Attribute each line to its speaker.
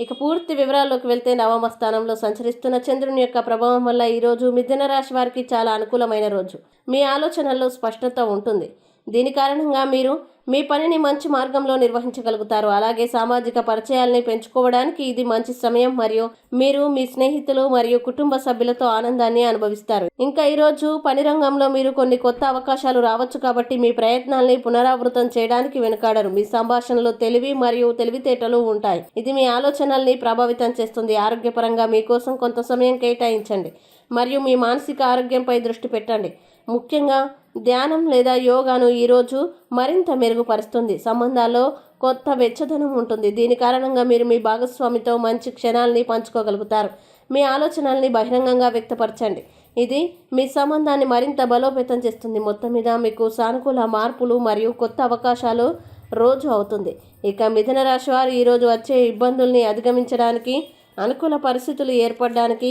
Speaker 1: ఇక పూర్తి వివరాల్లోకి వెళ్తే నవమ స్థానంలో సంచరిస్తున్న చంద్రుని యొక్క ప్రభావం వల్ల ఈరోజు మిథున రాశి వారికి చాలా అనుకూలమైన రోజు. మీ ఆలోచనల్లో స్పష్టత ఉంటుంది. దీని కారణంగా మీరు మీ పనిని మంచి మార్గంలో నిర్వహించగలుగుతారు. అలాగే సామాజిక పరిచయాల్ని పెంచుకోవడానికి ఇది మంచి సమయం మరియు మీరు మీ స్నేహితులు మరియు కుటుంబ సభ్యులతో ఆనందాన్ని అనుభవిస్తారు. ఇంకా ఈరోజు పని రంగంలో మీరు కొన్ని కొత్త అవకాశాలు రావచ్చు కాబట్టి మీ ప్రయత్నాల్ని పునరావృతం చేయడానికి వెనుకాడరు. మీ సంభాషణలో తెలివి మరియు తెలివితేటలు ఉంటాయి. ఇది మీ ఆలోచనల్ని ప్రభావితం చేస్తుంది. ఆరోగ్యపరంగా మీకోసం కొంత సమయం కేటాయించండి మరియు మీ మానసిక ఆరోగ్యంపై దృష్టి పెట్టండి. ముఖ్యంగా ధ్యానం లేదా యోగాను ఈరోజు మరింత మెరుగుపరుస్తుంది. సంబంధాల్లో కొత్త వెచ్చదనం ఉంటుంది. దీని కారణంగా మీరు మీ భాగస్వామితో మంచి క్షణాలని పంచుకోగలుగుతారు. మీ ఆలోచనల్ని బహిరంగంగా వ్యక్తపరచండి. ఇది మీ సంబంధాన్ని మరింత బలోపేతం చేస్తుంది. మొత్తం మీద మీకు సానుకూల మార్పులు మరియు కొత్త అవకాశాలు రోజు అవుతుంది. ఇక మిథున రాశి వారు ఈరోజు వచ్చే ఇబ్బందుల్ని అధిగమించడానికి అనుకూల పరిస్థితులు ఏర్పడడానికి